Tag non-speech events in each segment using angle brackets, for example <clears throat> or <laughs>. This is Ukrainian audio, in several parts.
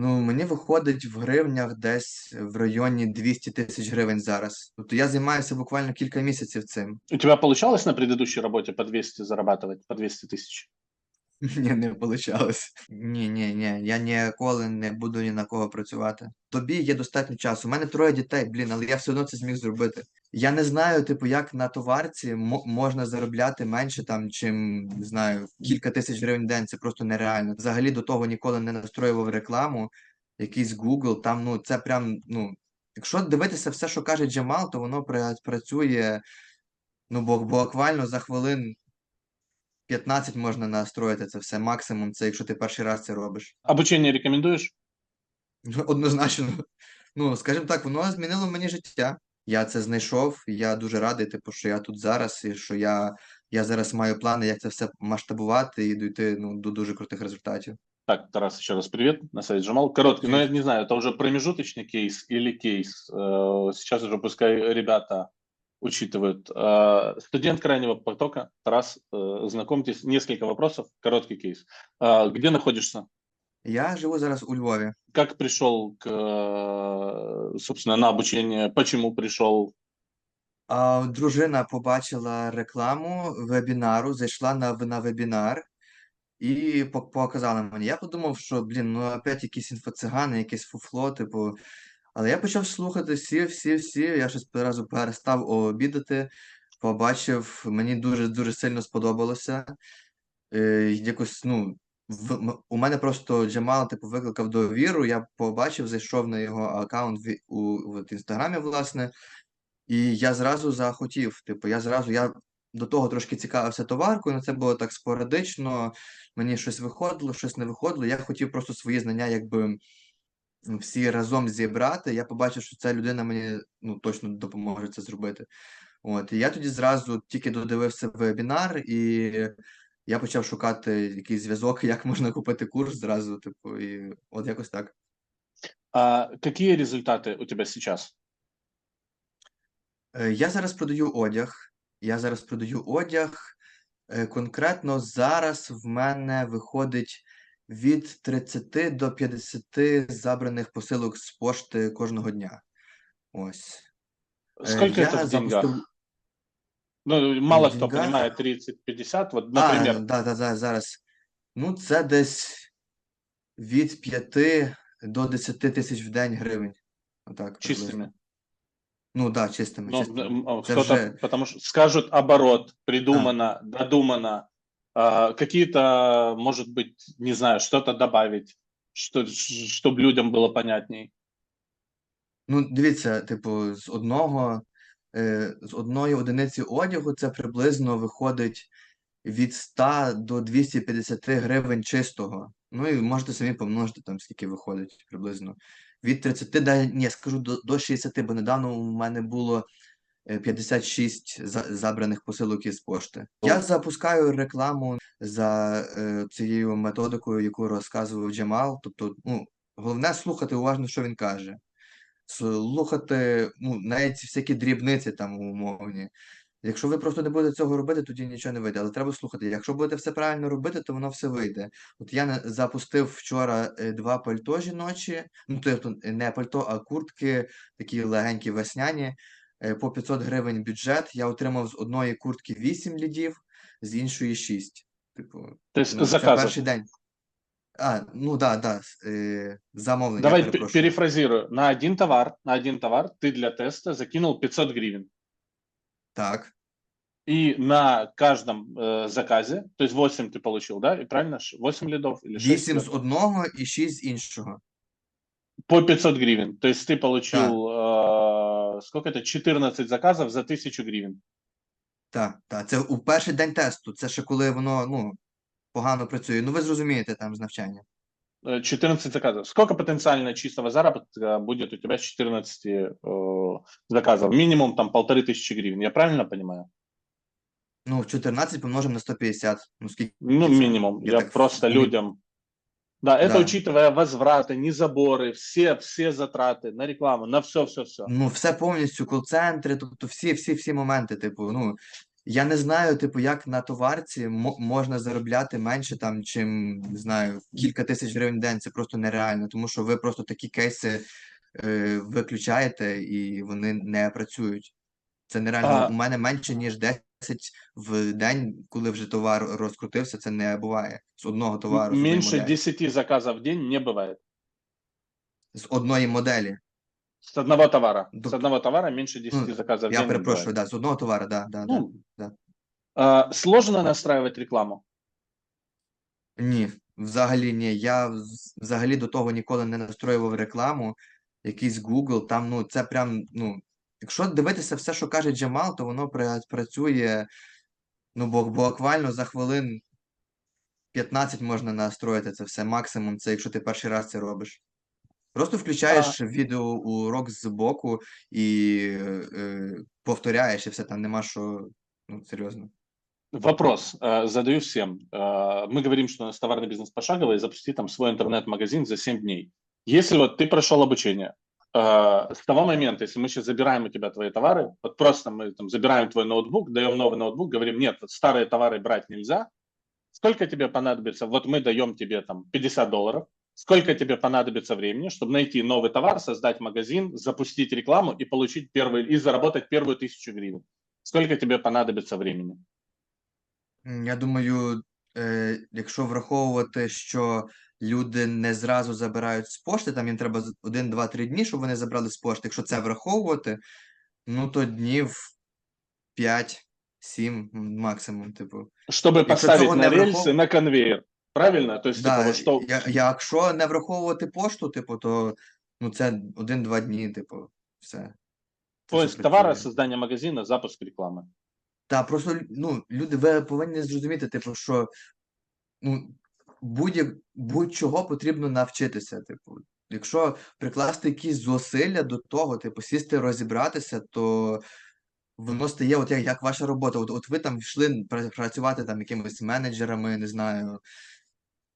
Ну, мені виходить в гривнях десь в районі 200 тисяч гривень зараз. Тобто я займаюся буквально кілька місяців цим. У тебя получалось на предыдущей работе по 200 зарабатывать, по 200 тысяч? <laughs> Ні, не вийшло. Ні, ні, ні. Я ніколи не буду ні на кого працювати. Тобі є достатньо часу. У мене троє дітей, блін, але я все одно це зміг зробити. Я не знаю, типу, як на товарці мо- можна заробляти менше там, чим не знаю, кілька тисяч гривень в день. Це просто нереально. Взагалі до того ніколи не настроював рекламу. Якийсь Google, там ну це прям ну. Якщо дивитися все, що каже Джамал, то воно працює. Ну, бо буквально за хвилин 15 можна настроїти це все. Максимум, це якщо ти перший раз це робиш. Обучение рекомендуешь? Ну, Однозначно. Ну, скажімо так, воно змінило мені життя. Я це знайшов, і я дуже радий, типу, що я тут зараз, і що я, я зараз маю плани, як це все масштабувати і дійти ну, до дуже крутих результатів. Так, Тарас, еще раз привет, на связи Джамал. Короткий, но я не знаю, это уже промежуточный кейс или кейс. Э, Сейчас уже пускай ребята учитывают. Э, Студент крайнего потока, Тарас, э, знакомьтесь, несколько вопросов, короткий кейс. Э, Где находишься? Я живу зараз у Львові. Как пришел, к, э, собственно, на обучение? Почему пришел? А, дружина побачила рекламу вебінару, зайшла на, на вебінар і по- показала мені. Я подумав, що, блін, ну опять якісь інфоцигани, якесь фуфло, типу. Але я почав слухати, сів, сів, сів. Я щось одразу перестав обідати, побачив, мені дуже дуже сильно сподобалося. Е, якось, ну, в, у мене просто Джамал, типу, викликав довіру. Я побачив, зайшов на його аккаунт в, у, в інстаграмі, власне. І я зразу захотів, типу, я зразу, я до того трошки цікавився товаркою, але це було так спорадично, мені щось виходило, щось не виходило. Я хотів просто свої знання, якби всі разом зібрати. Я побачив, що ця людина мені ну, точно допоможе це зробити. От, і я тоді зразу тільки додивився вебінар, і я почав шукати якийсь зв'язок, <laughs> як можна купити курс зразу, типу, і от якось так. А какие результаты у тебя сейчас? Е, Я зараз продаю одяг. Я зараз продаю одяг. Е, Конкретно зараз в мене виходить від 30 до 50 забраних посилок з пошти кожного дня. Ось. Е, Сколько я это в деньгах? запустив- Ну, мало в кто деньгах? понимает 30-50, вот, А, да, да, да, зараз. Ну, це десь від 5 до 10 тисяч в день гривень. Отак, приблизно. чистыми. Ну, так, да, чистими, Ну, чистими. м, м, Це кто-то, вже- потому что скажут оборот, придумано, додумано, а, какие-то, может быть, не знаю, что-то добавить, что, чтобы людям было понятней. Ну, дивіться, типу, з одного, е, з одної одиниці одягу це приблизно виходить від 100 до 250 гривень чистого. Ну і можете самі помножити там, скільки виходить приблизно. Від 30, да, ні, скажу до, до 60, бо недавно у мене було е, 56 забраних посилок із пошти. Я запускаю рекламу за е, цією методикою, яку розказував Джамал. Тобто, ну, головне слухати уважно, що він каже слухати, ну, навіть всякі дрібниці там умовні. Якщо ви просто не будете цього робити, тоді нічого не вийде. Але треба слухати. Якщо будете все правильно робити, то воно все вийде. От я запустив вчора е, два пальто жіночі, ну тобто не пальто, а куртки, такі легенькі весняні. е, По 500 гривень бюджет. Я отримав з одної куртки 8 лідів, з іншої 6. Типу, То есть ну, це заказов. перший день. А, ну да, да, с- е, замовлення. Давай пе- перепрошую. перефразирую. На один товар, на один товар ты для теста закинул 500 гривен. Так. И на каждом э, заказе, то есть 8 ты получил, да? И правильно? 8 лидов или 6 8 з одного і 6 з іншого. по 500 гривен. То есть ты получил э, сколько это? 14 заказов за 1000 гривен. Так, так. Це у перший день тесту. Це ще коли воно ну, погано працює. Ну, ви зрозумієте там з навчання. Э, 14 заказов. Сколько потенциально чистого заработка будет у тебя с 14 э, заказов? Минимум там полторы тысячи гривен. Я правильно понимаю? Ну, 14 помножимо на 150. Ну, скільки Ну, це? минимум. Я Я, так просто вмі- людям. Да, это Да. учитывая возвраты, не заборы, все, все затраты на рекламу, на все, все, все. Ну, все повністю, кол-центри, тобто всі, всі, всі моменти, типу, ну, Я не знаю, типу, як на товарці мо- можна заробляти менше там, чим не знаю, кілька тисяч гривень в день. Це просто нереально, тому що ви просто такі кейси е, виключаєте і вони не працюють. Це нереально. А- У мене менше ніж 10 в день, коли вже товар розкрутився, це не буває з одного товару, з моделі. 10 заказов в день не бывает. З одної моделі. С одного товара. Да. С одного товара меньше 10 Ну, заказов в Я день не перепрошую, да, з одного товару, да, да, да. Ну, да. а, сложно настраивать рекламу. Ні, взагалі ні. Я взагалі до того ніколи не настроював рекламу. Якийсь Google, там, ну, це прям, ну, якщо дивитися все, що каже Джамал, то воно пра- працює, ну, бо буквально за хвилин 15 можна настроїти це все. Максимум, це якщо ти перший раз це робиш. Просто включаєш відеоурок з боку і е, повторяєш, і все там нема що, ну, серйозно. Вопрос э, задаю всем. Э, Мы говорим, что у нас товарный бизнес пошаговый, запусти там свой интернет-магазин за 7 дней. Если вот ты прошел обучение, э, с того момента, если мы сейчас забираем у тебя твои товары, вот просто мы там забираем твой ноутбук, даем новый ноутбук, говорим, нет, вот старые товары брать нельзя, сколько тебе понадобится, вот мы даем тебе там 50 долларов, сколько тебе понадобится времени, чтобы найти новый товар, создать магазин, запустить рекламу и получить первый, и заработать первую тысячу гривен? Сколько тебе понадобится времени? Я думаю, е, якщо враховувати, що люди не зразу забирають з пошти, там їм треба з- один, два, три дні, щоб вони забрали з пошти. Якщо це враховувати, ну то днів 5-7 максимум, типу. Чтобы Якщо поставить цього на не рельсы, врахов- на конвейер. Правильно? То есть, типа, Да, вот что... я, якщо не враховувати пошту, типу, то ну це один-два дні, типу, все. Це все Поиск товара, працює. создание магазина, запуск рекламы. Та просто ну, люди, ви повинні зрозуміти, типу, що ну, будь, будь-чого потрібно навчитися. Типу, якщо прикласти якісь зусилля до того, типу, сісти розібратися, то воно стає, от як, як ваша робота. От, от ви там йшли працювати там якимись менеджерами, не знаю,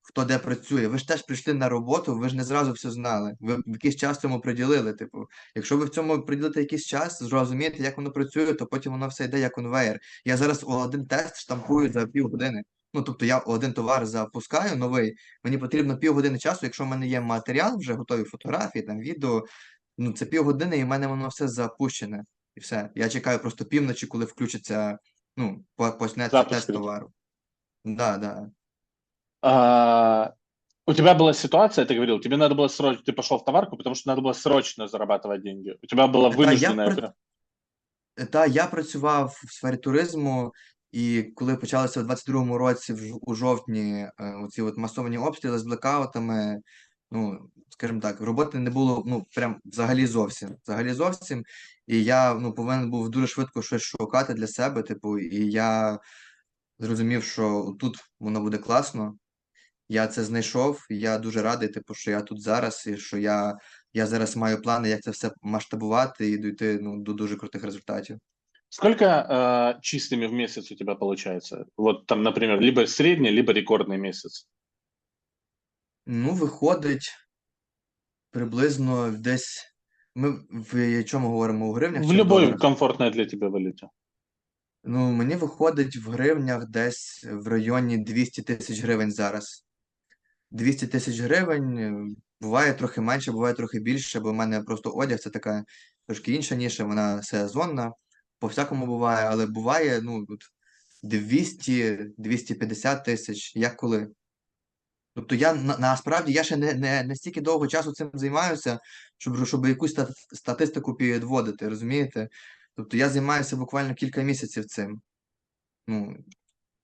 хто де працює. Ви ж теж прийшли на роботу, ви ж не зразу все знали. Ви якийсь час цьому приділили. Типу, якщо ви в цьому приділите якийсь час, зрозумієте, як воно працює, то потім воно все йде як конвейер. Я зараз один тест штампую за півгодини. Ну, тобто я один товар запускаю новий, мені потрібно півгодини часу, якщо в мене є матеріал, вже готові фотографії, там відео, ну це півгодини, і в мене воно все запущене. І все. Я чекаю просто півночі, коли включиться, ну, по- почнеться тест товару. Да, да А, у тебя была ситуация, ты говорил, тебе надо было срочно, ты пошел в товарку, потому что надо было срочно зарабатывать деньги. У тебя была Да, я вынужденная... про- Та я працював в сфері туризму, і коли почалися в 22-му році, в ж- у жовтні, е, оці от масовані обстріли з блекаутами, ну, скажімо так, роботи не було, ну, прям взагалі зовсім. Взагалі зовсім. І я, ну, повинен був дуже швидко щось шукати для себе, типу, і я зрозумів, що тут воно буде класно. Я це знайшов, і я дуже радий, типу, що я тут зараз, і що я, я зараз маю плани, як це все масштабувати і дійти, ну, до дуже крутих результатів. Сколько э, чистыми в месяц у тебя получается? Вот там, например, либо средний, либо рекордный месяц. Ну, виходить приблизно десь. Ми в чому говоримо? У гривнях В чи в любой доларах? комфортной для тебя валюте. Ну, мені виходить в гривнях десь в районі 200 тисяч гривень зараз. 200 тисяч гривень. е, Буває трохи менше, буває трохи більше, бо в мене просто одяг це така трошки інша ніша, вона сезонна, по всякому буває, але буває, ну, 200-250 тисяч, як коли. Тобто я на, насправді я ще не, не, не стільки довго часу цим займаюся, щоб, щоб якусь ста- статистику підводити, розумієте? Тобто я займаюся буквально кілька місяців цим. Ну,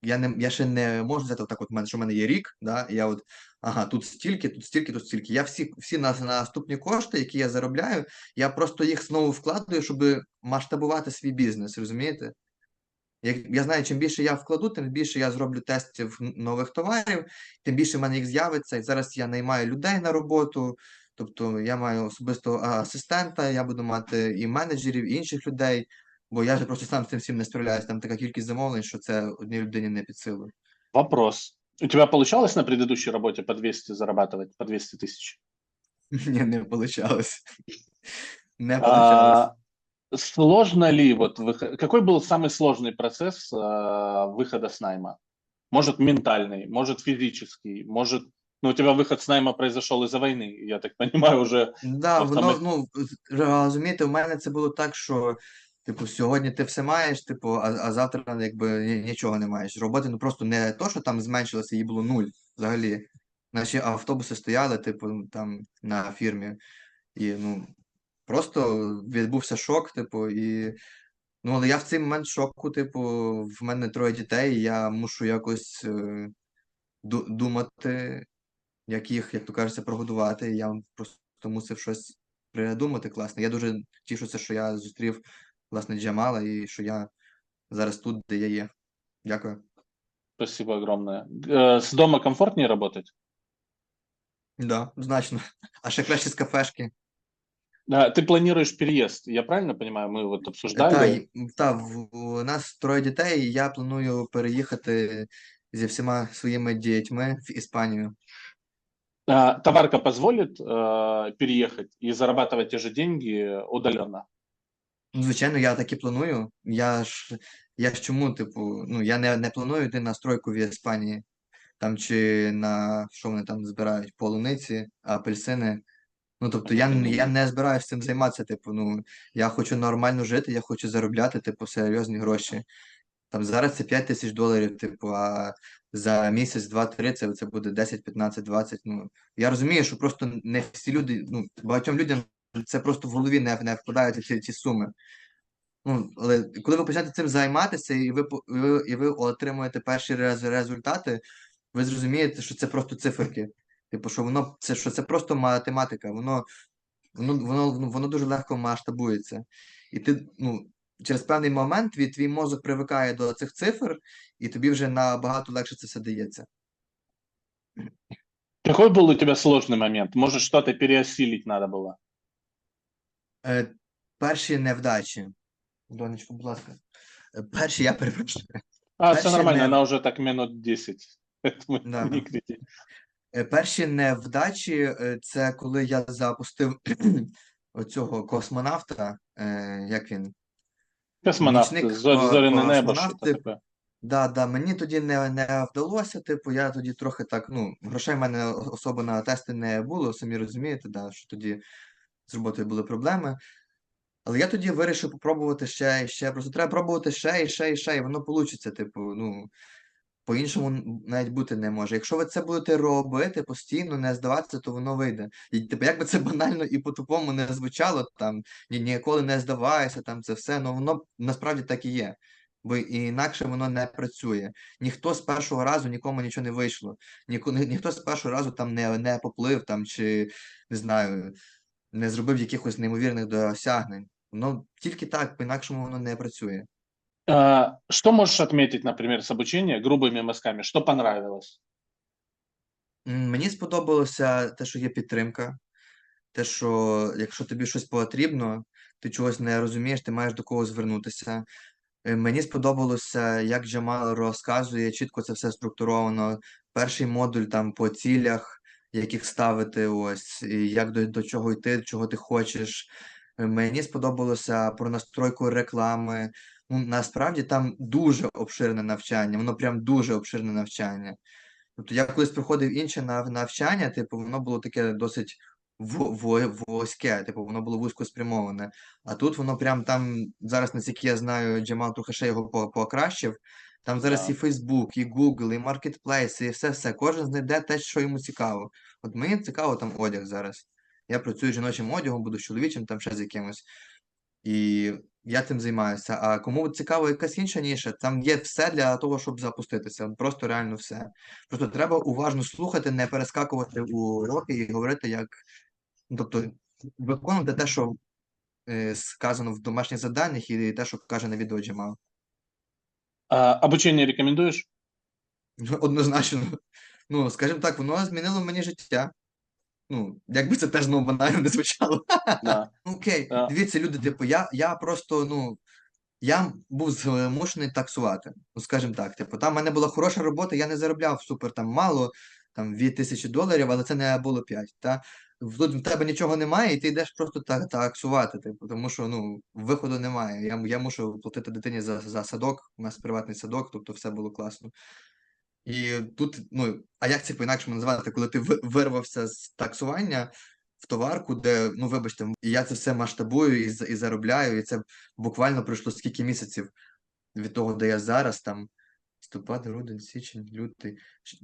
я, не, я ще не можу взяти отак, от мене, що в мене є рік, да, я от, ага, тут стільки, тут стільки, тут стільки. Я всі, всі на, наступні кошти, які я заробляю, я просто їх знову вкладаю, щоб масштабувати свій бізнес, розумієте? Як я знаю, чим більше я вкладу, тим більше я зроблю тестів нових товарів, тим більше в мене їх з'явиться. І зараз я наймаю людей на роботу. Тобто я маю особистого а, асистента, я буду мати і менеджерів, і інших людей, бо я же просто сам з цим всім не справляюсь. Там така кількість замовлень, що це одній людині не під силу. Вопрос. У тебя получалось на предыдущей работе по 200 зарабатывать, по 200 тысяч? Ні, не вийшло. <laughs> Не вийшло. А, Сложно ли, вот, вых- какой был самый сложный процесс э, выхода с найма? Может, ментальный, может, физический, может, ну, у тебя выход с найма произошел из-за войны, я так <laughs> понимаю, уже Да, воно, Автомат- ну, з- розумієте, у мене це було так, що, типу, сьогодні ти все маєш, типу, а, а завтра якби нічого не маєш. Роботи, ну просто не то, що там зменшилося, її було нуль взагалі. Наші автобуси стояли, типу, там на фірмі. І, ну, просто відбувся шок, типу, і. Ну, але я в цей момент шоку, типу, в мене троє дітей, і я мушу якось е, думати, як їх, як то кажеться, прогодувати. Я просто мусив щось придумати класне. Я дуже тішуся, що я зустрів власне Джамала і що я зараз тут, де я є. Дякую. спасибо огромное. Э, С дома комфортнее работать? Да, значно. А ще краще з кафешки. Да, ты планируешь переезд, я правильно понимаю? Мы вот Та, обсуждали. й- та, в- у нас троє дітей, і я планую переїхати зі всіма своїми дітьми в Іспанію. А, Товарка позволит э, переехать и зарабатывать те же деньги удаленно? Ну, Звичайно, я так і планую. Я ж, я ж чому, типу, ну, я не, не планую йти на стройку в Іспанії, там чи на що вони там збирають, полуниці, апельсини. Ну, тобто, я, я не збираюся цим займатися, типу, ну, я хочу нормально жити, я хочу заробляти, типу, серйозні гроші. Там зараз це 5 тисяч доларів, типу, а за місяць, два-три це, це буде 10, 15, 20. Ну, я розумію, що просто не всі люди, ну, багатьом людям це просто в голові не, не вкладаються ці, ці суми. Ну, але коли ви почнете цим займатися і ви, по- і ви, і ви отримуєте перші рез- результати, ви зрозумієте, що це просто циферки. Типу, що воно це, що це просто математика, воно, воно, воно, воно, воно дуже легко масштабується. І ти, ну, через певний момент твій, твій мозок привикає до цих цифр, і тобі вже набагато легше це все дається. Какой был у тебя сложный момент? Может, что-то переосилить надо было? Е, перші невдачі. Донечко, будь ласка. Е, Перші, я перепрошую. А, все Дальше нормально, не- она уже так минут 10. Поэтому <laughs> Да. не кричи. Е, Перші невдачі е, це коли я запустив <clears throat> оцього космонавта, е, як він. Космонавт, зо- ко- зоряне небо, космонавт, что-то. Да, да, мені тоді не, не вдалося, типу, я тоді трохи так, ну, грошей в мене особо на тести не було, самі розумієте, да, що тоді з роботою були проблеми. Але я тоді вирішив попробувати ще і ще. Просто треба пробувати ще і ще і ще, і воно вийде, типу, ну, по-іншому навіть бути не може. Якщо ви це будете робити постійно, не здаватися, то воно вийде. І типу, як би це банально і по-тупому не звучало, там ні, ніколи не здавайся, там це все, ну воно насправді так і є. Бо інакше воно не працює. Ніхто з першого разу нікому нічого не вийшло. Ні, ніхто з першого разу там не, не поплив там, чи не знаю, не зробив якихось неймовірних досягнень. Воно тільки так, по-інакшому воно не працює. А, Что можешь отметить, например, с обучения грубыми мазками? Что понравилось? Мені сподобалося те, що є підтримка, те, що якщо тобі щось потрібно, ти чогось не розумієш, ти маєш до кого звернутися. Е, Мені сподобалося, як Джамал розказує, чітко це все структуровано. Перший модуль там по цілях, яких ставити, ось, як до, до чого йти, чого ти хочеш. Е, Мені сподобалося про настройку реклами. Ну, насправді там дуже обширне навчання, воно прям дуже обширне навчання. Тобто я колись проходив інше навчання, типу, воно було таке досить вузьке, типу, воно було вузько спрямоване. А тут воно прям там, зараз, наскільки я знаю, Джамал трохи ще його по- покращив. Там зараз і Facebook, і Google, і Marketplace, і все-все. Кожен знайде те, що йому цікаво. От мені цікаво там одяг зараз. Я працюю жіночим одягом, буду чоловічим, там ще з якимось. І я цим займаюся. А кому цікаво якась інша ніша, там є все для того, щоб запуститися. Просто реально все. Просто треба уважно слухати, не перескакувати у уроки і говорити як. Тобто виконувати те, що е, сказано в домашніх заданнях, і те, що каже на відео Джамал. А, Обучение рекомендуешь? Однозначно. Ну, скажімо так, воно змінило мені життя. Ну, якби це теж ну, банально не звучало. Да. Ну, Окей, Да. дивіться, люди, типу, я, я просто, ну, я був змушений таксувати. Ну, скажімо так, типу, там в мене була хороша робота, я не заробляв супер там мало, там 2000 доларів, але це не було 5, та? Тут в тебе нічого немає, і ти йдеш просто та, таксувати, типу, тому що ну, виходу немає. Я, я мушу платити дитині за, за садок, у нас приватний садок, тобто все було класно. І тут, ну, а як це по-інакшому називати, коли ти вирвався з таксування в товарку, де, ну вибачте, я це все масштабую і, і заробляю, і це буквально пройшло скільки місяців від того, де я зараз, там листопад, грудень, січень, лютий.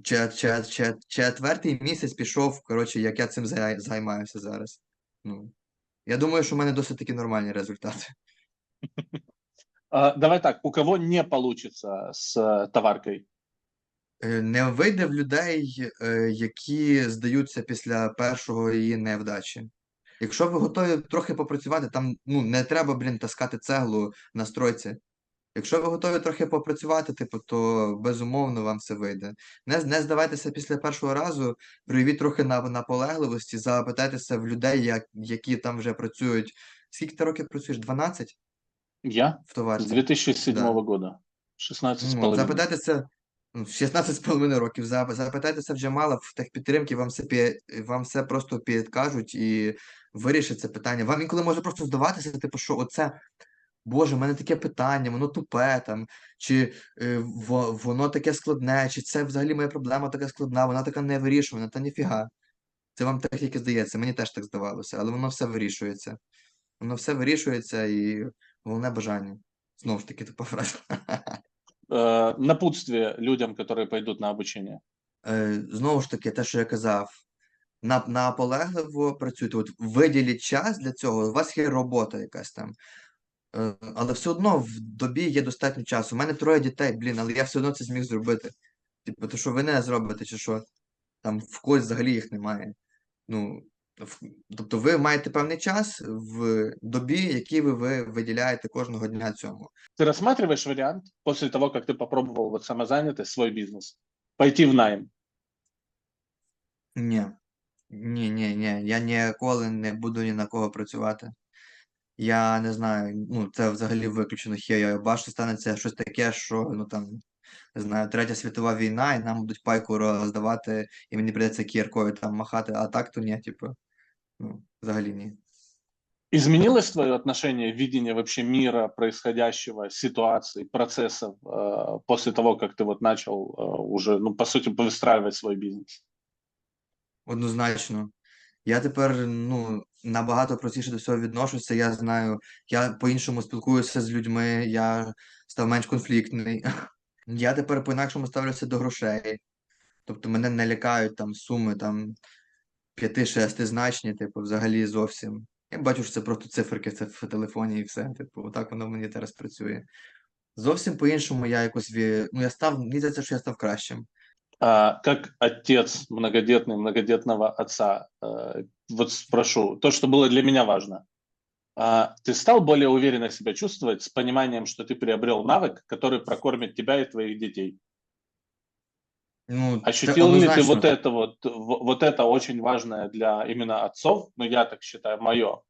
Че, че, че, четвертий місяць пішов, коротше, як я цим зай- займаюся зараз. Ну, я думаю, що в мене досить таки нормальні результати. А, давай так, у кого не получится с э, товаркой? Е, Не вийде в людей, е, які здаються після першого її невдачі. Якщо ви готові трохи попрацювати, там ну, не треба, блін, таскати цеглу на стройці. Якщо ви готові трохи попрацювати, типу, то безумовно вам все вийде. Не, не здавайтеся після першого разу, проявіть трохи на, наполегливості, запитайтеся в людей, як, які там вже працюють. Скільки ти років працюєш? 12 Я в товарці? 2007 Да. года. 16 с Ну, запитайтеся, ну, 16 з половиною років, запитайтеся в Джамала в техпідтримки, вам все, пі- вам все просто підкажуть і вирішать це питання. Вам інколи може просто здаватися, типу, що оце, Боже, в мене таке питання, воно тупе там, чи е, во- воно таке складне, чи це взагалі моя проблема така складна, вона така не вирішувана, та ніфіга. Це вам так тільки здається, мені теж так здавалося, але воно все вирішується. Воно все вирішується і головне бажання. Знову ж таки, тупа фраза. Э, напутствие людям, которые пойдут на обучение. Е, знову ж таки, те, що я казав, наполегливо працюйте. От виділіть час для цього. У вас є робота якась там. Е, але все одно в добі є достатньо часу. У мене троє дітей, блін, але я все одно це зміг зробити. Типу, то що ви не зробите, чи що? Там в когось взагалі їх немає. Ну, в- тобто ви маєте певний час в добі, який ви, ви виділяєте кожного дня цьому. Ты рассматриваешь вариант после того, как ты попробовал вот самозанятость, свой бизнес, пойти в найм? Ні. Ні, ні, ні. Я ніколи не буду ні на кого працювати. Я не знаю, ну це взагалі виключено. Хіба бачите, станеться щось таке, що ну там не знаю, третя світова війна, і нам будуть пайку роздавати, і мені прийдеться кіркою там махати, а так то ні, типу, ну, взагалі ні. Изменилось твое отношение, видение вообще мира, происходящего, ситуаций, процессов э, после того, как ты вот начал э, уже, ну, по сути, выстраивать свой бизнес? Однозначно. Я тепер ну, набагато простіше до всього відношуся. Я знаю, я по-іншому спілкуюся з людьми, я став менш конфліктний. <laughs> Я тепер по-інакшому ставлюся до грошей. Тобто мене не лякають там суми там 5-6 значні, типу, взагалі зовсім. Я бачу, що це просто циферки в телефоні і все. Типу, отак воно мені зараз працює. Зовсім по-іншому я якось ну, я став, мені здається, що я став кращим. А, как отец многодетный, многодетного отца, э, вот спрошу, то, что было для меня важно. А, ты стал более уверенно себя чувствовать с пониманием, что ты приобрел навык, который прокормит тебя и твоих детей? Ну, Ощутил ли ты вот это вот, вот это очень важное для именно отцов, ну я так считаю, мое,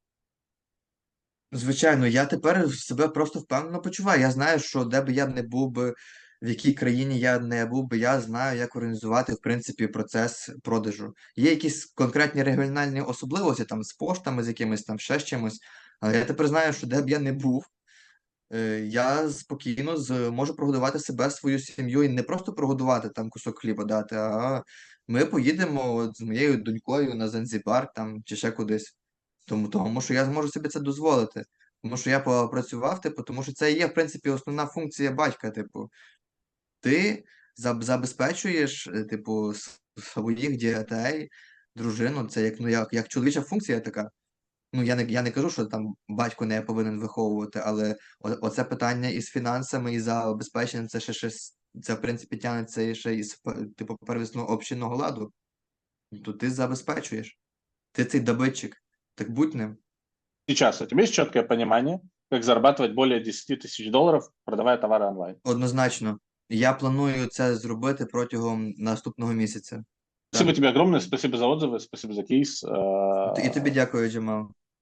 Звичайно, я тепер себе просто впевнено почуваю. Я знаю, що де би я не був би, в якій країні я не був би, я знаю, як організувати, в принципі, процес продажу. Є якісь конкретні регіональні особливості там з поштами, з якимись там ще з чимось, але я тепер знаю, що де б я не був, е, я спокійно з, можу прогодувати себе, свою сім'ю і не просто прогодувати там кусок хліба дати, а ми поїдемо от з моєю донькою на Занзібар там чи ще кудись. Тому, тому що я зможу собі це дозволити. Тому що я попрацював, типу, тому що це є, в принципі, основна функція батька, типу Ти заб- забезпечуєш, е, типу, с- своїх дітей, дружину. Це як, ну, як, як чоловіча функція така. Ну, я не, я не кажу, що там батько не повинен виховувати, але о- оце питання із фінансами, і забезпеченням, це ще щось, це, в принципі, тягнеться і ще із, п- типу, первісного общинного ладу. То ти забезпечуєш. Ти цей добитчик. Так будь ним. Сейчас у тебя есть четкое понимание, как зарабатывать более 10 тысяч долларов, продавая товары онлайн? Однозначно. Я планую це зробити протягом наступного місяця. Спасибо тебе огромное, спасибо за отзывы, спасибо за кейс. І тобі дякую, Джамал.